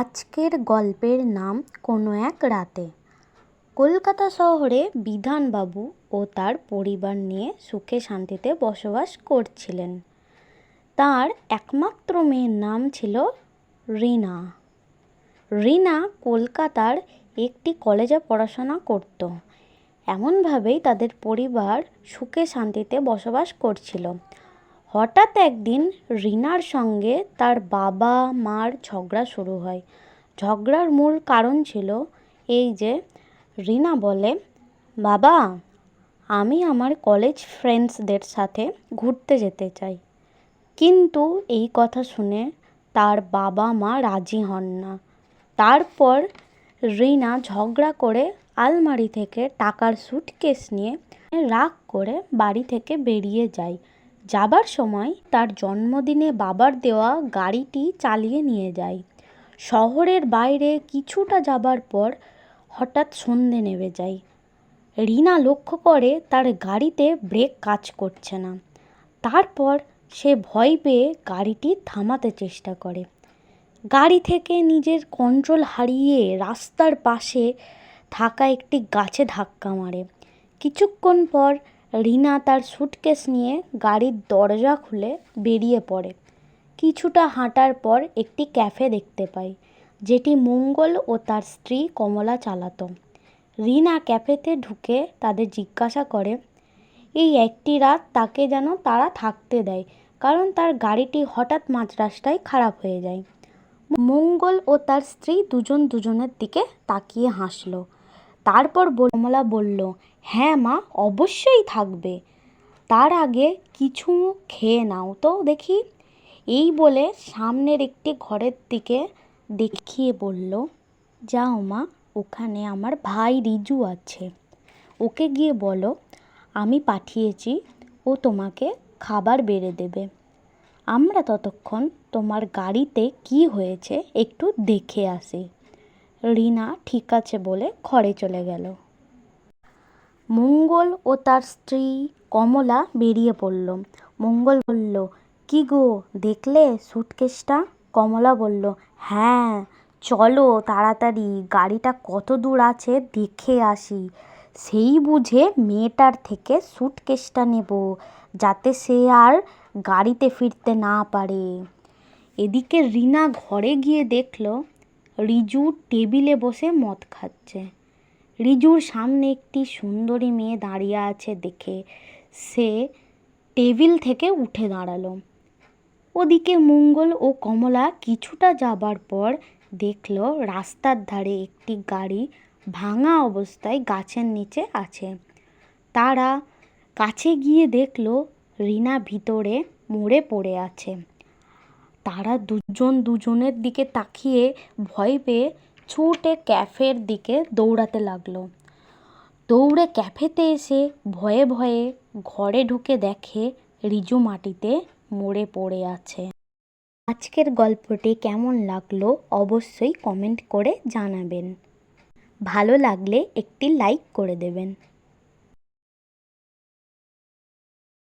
আজকের গল্পের নাম কোনো এক রাতে। কলকাতা শহরে বিধানবাবু ও তার পরিবার নিয়ে সুখে শান্তিতে বসবাস করছিলেন। তার একমাত্র মেয়ের নাম ছিল রিনা। রিনা কলকাতার একটি কলেজে পড়াশোনা করত। এমনভাবেই তাদের পরিবার সুখে শান্তিতে বসবাস করছিল। হঠাৎ একদিন রিনার সঙ্গে তার বাবা মার ঝগড়া শুরু হয়। ঝগড়ার মূল কারণ ছিল এই যে, রিনা বলে, বাবা, আমি আমার কলেজ ফ্রেন্ডসদের সাথে ঘুরতে যেতে চাই। কিন্তু এই কথা শুনে তার বাবা মা রাজি হন না। তারপর রিনা ঝগড়া করে আলমারি থেকে টাকার সুটকেস নিয়ে রাগ করে বাড়ি থেকে বেরিয়ে যায়। যাবার সময় তার জন্মদিনে বাবার দেওয়া গাড়িটি চালিয়ে নিয়ে যায়। শহরের বাইরে কিছুটা যাবার পর হঠাৎ সন্ধে নেমে যায়। রিনা লক্ষ্য করে তার গাড়িতে ব্রেক কাজ করছে না। তারপর সে ভয় পেয়ে গাড়িটি থামাতে চেষ্টা করে। গাড়ি থেকে নিজের কন্ট্রোল হারিয়ে রাস্তার পাশে থাকা একটি গাছে ধাক্কা মারে। কিছুক্ষণ পর রিনা তার সুটকেস নিয়ে গাড়ির দরজা খুলে বেরিয়ে পড়ে। কিছুটা হাঁটার পর একটি ক্যাফে দেখতে পাই, যেটি মঙ্গল ও তার স্ত্রী কমলা চালাতো। রিনা ক্যাফেতে ঢুকে তাদের জিজ্ঞাসা করে, এই একটি রাত তাকে যেন তারা থাকতে দেয়, কারণ তার গাড়িটি হঠাৎ মাঝ রাস্তায় খারাপ হয়ে যায়। মঙ্গল ও তার স্ত্রী দুজন দুজনের দিকে তাকিয়ে হাসলো। তারপর কমলা বলল হ্যাঁ মা, অবশ্যই থাকবে। তার আগে কিছু খেয়ে নাও তো দেখি। এই বলে সামনের একটি ঘরের দিকে দেখিয়ে বলল, যাও মা, ওখানে আমার ভাই রিজু আছে। ওকে গিয়ে বলো, আমি পাঠিয়েছি, ও তোমাকে খাবার বেড়ে দেবে। আমরা ততক্ষণ তোমার গাড়িতে কি হয়েছে একটু দেখে আসি। রিনা ঠিক আছে বলে ঘরে চলে গেল। মঙ্গল ও তার স্ত্রী কমলা বেরিয়ে পড়ল। মঙ্গল বলল, কি গো, দেখলে সুটকেসটা কমলা বলল হ্যাঁ চলো তাড়াতাড়ি, গাড়িটা কত দূর আছে দেখে আসি। সেই বুঝে মেয়েটার থেকে সুটকেসটা নেব, যাতে সে আর গাড়িতে ফিরতে না পারে। এদিকে রিনা ঘরে গিয়ে দেখল রিজু টেবিলে বসে মদ খাচ্ছে। রিজুর সামনে একটি সুন্দরী মেয়ে দাঁড়িয়ে আছে দেখে সে টেবিল থেকে উঠে দাঁড়াল। ওদিকে মঙ্গল ও কমলা কিছুটা যাবার পর দেখল রাস্তার ধারে একটি গাড়ি ভাঙা অবস্থায় গাছের নিচে আছে। তারা কাছে গিয়ে দেখল রিনা ভিতরে মরে পড়ে আছে। তারা দুজন দুজনের দিকে তাকিয়ে ভয় পেয়ে ছুটে ক্যাফের দিকে দৌড়াতে লাগল। দৌড়ে ক্যাফেতে এসে ভয়ে ভয়ে ঘরে ঢুকে দেখে রিজু মাটিতে মরে পড়ে আছে। আজকের গল্পটি কেমন লাগল অবশ্যই কমেন্ট করে জানাবেন। ভালো লাগলে একটি লাইক করে দেবেন।